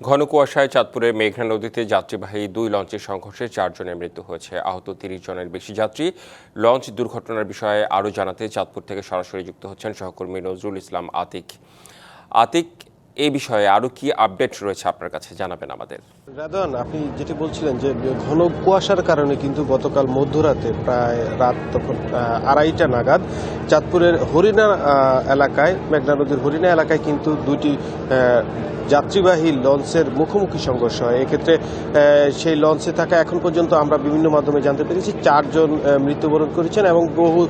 ঘন কুয়াশায় চাঁদপুরের মেঘনা নদীতে যাত্রীবাহী দুই লঞ্চের সংঘর্ষে চারজনের মৃত্যু হয়েছে। আহত তিরিশ জনের বেশি যাত্রী। লঞ্চ দুর্ঘটনার বিষয়ে আরও জানাতে চাঁদপুর থেকে সরাসরি যুক্ত হচ্ছেন সহকর্মী নজরুল ইসলাম আতিক। আতিক এই বিষয়ে আরও কি আপডেট রয়েছে আপনার কাছে জানাবেন আমাদের। রাদন আপনি যেটি বলছিলেন যে ঘন কুয়াশার কারণে কিন্তু গতকাল মধ্যরাতে প্রায় রাত তখন আড়াইটা নাগাদ চাঁদপুরের হরিণা এলাকায়, মেঘনা নদীর হরিণা এলাকায় কিন্তু দুটি যাত্রীবাহী লঞ্চের মুখোমুখি সংঘর্ষ হয়। এক্ষেত্রে সেই লঞ্চে থাকা এখন পর্যন্ত আমরা বিভিন্ন মাধ্যমে জানতে পেরেছি চারজন মৃত্যুবরণ করেছেন এবং বহু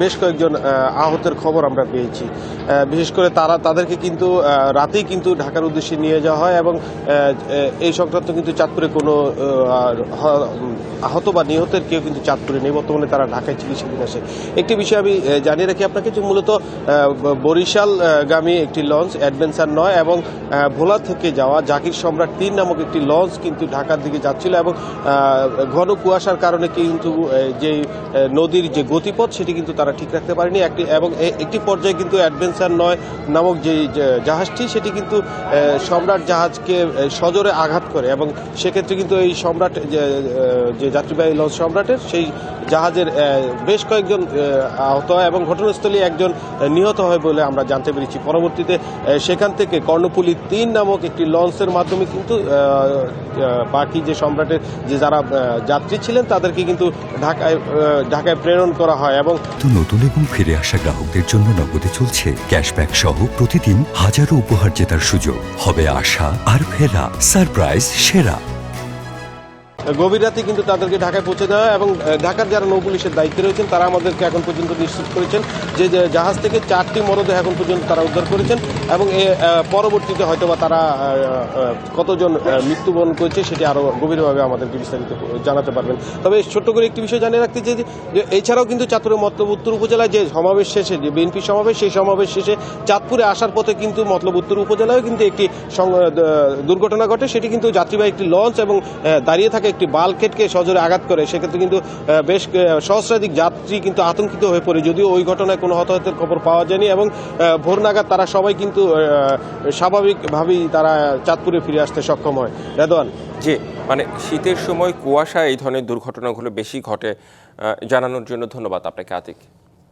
বেশ কয়েকজন আহতের খবর আমরা পেয়েছি। বিশেষ করে তারা, তাদেরকে কিন্তু রাতেই কিন্তু ঢাকার উদ্দেশ্যে নিয়ে যাওয়া হয় এবং এই সংক্রান্ত কিন্তু চাঁদপুরে কোনো আহত বা নিহতের কেউ কিন্তু চাঁদপুরে নেই। বর্তমানে তারা ঢাকায় চিকিৎসাধীন আছে। একটি বিষয় আমি জানিয়ে রাখি আপনাকে যে মূলত বরিশাল গামী একটি লঞ্চ, অ্যাডভেঞ্চার নয় এবং ভোলা থেকে যাওয়া জাকির সম্রাট তিন নামক একটি লঞ্চ কিন্তু ঢাকার দিকে যাচ্ছিল এবং ঘন কুয়াশার কারণে কিন্তু যে নদীর যে গতিপথ সেটি কিন্তু তারা ঠিক রাখতে পারেনি। একটি, এবং একটি পর্যায়ে কিন্তু অ্যাডভেঞ্চার নয় নামক যে জাহাজটি সেটি কিন্তু সম্রাট জাহাজকে সজোরে আঘাত করে এবং সেক্ষেত্রে কিন্তু এই সম্রাট যে যাত্রীবাহী লঞ্চ সম্রাটের সেই জাহাজের বেশ কয়েকজন আহত হয় এবং ঘটনাস্থলে একজন নিহত হয় বলে আমরা জানতে পেরেছি। পরবর্তীতে সেখান থেকে কর্ণপুলি তিন নামক একটি লঞ্চের মাধ্যমে কিন্তু বাকি যে সম্রাটের যে যারা যাত্রী ছিলেন, তাদেরকে কিন্তু ঢাকায় ঢাকায় প্রেরণ করা হয় এবং নতুন এবং ফিরে আসা গ্রাহকদের জন্য নগদে চলছে ক্যাশব্যাক সহ প্রতিদিন হাজারো উপহার জেতার সুযোগ। হবে আশা আর ফেরা সারপ্রাইজ সেরা। গভীর রাতে কিন্তু তাদেরকে ঢাকায় পৌঁছে দেওয়া এবং ঢাকার যারা নৌ পুলিশের দায়িত্বে রয়েছেন, তারা আমাদেরকে এখন পর্যন্ত নিশ্চিত করেছেন যে জাহাজ থেকে চারটি মরদেহ এখন পর্যন্ত তারা উদ্ধার করেছেন। এবং পরবর্তীতে হয়তোবা তারা আহ, আহ, কতজন মৃত্যুবরণ করেছে সেটি আরও গভীরভাবে আমাদেরকে বিস্তারিত জানাতে পারবেন। তবে ছোট্ট করে একটি বিষয় জানিয়ে রাখতে চাই যে এছাড়াও কিন্তু চাঁদপুরের মতলব উত্তর উপজেলায় যে সমাবেশ শেষে যে বিএনপি সমাবেশ সেই সমাবেশ শেষে চাঁদপুরে আসার পথে কিন্তু মতলব উত্তর উপজেলায় কিন্তু একটি দুর্ঘটনা ঘটে। সেটি কিন্তু যাত্রীবাহী একটি লঞ্চ এবং দাঁড়িয়ে থাকা একটি বালকেটকে সজোরে আঘাত করে। সেক্ষেত্রে কিন্তু বেশ সহস্রাধিক যাত্রী কিন্তু আতঙ্কিত হয়ে পড়ে। যদিও ওই ঘটনায় কোনো হতাহতের খবর পাওয়া যায়নি এবং ভোর নাগাদ তারা সবাই কিন্তু আহ, স্বাভাবিকভাবেই তারা চাঁদপুরে ফিরে আসতে সক্ষম হয়। রেদওয়ান? যে মানে শীতের সময় কুয়াশা এই ধরনের দুর্ঘটনাগুলো বেশি ঘটে জানানোর জন্য ধন্যবাদ আপনাকে আতিক।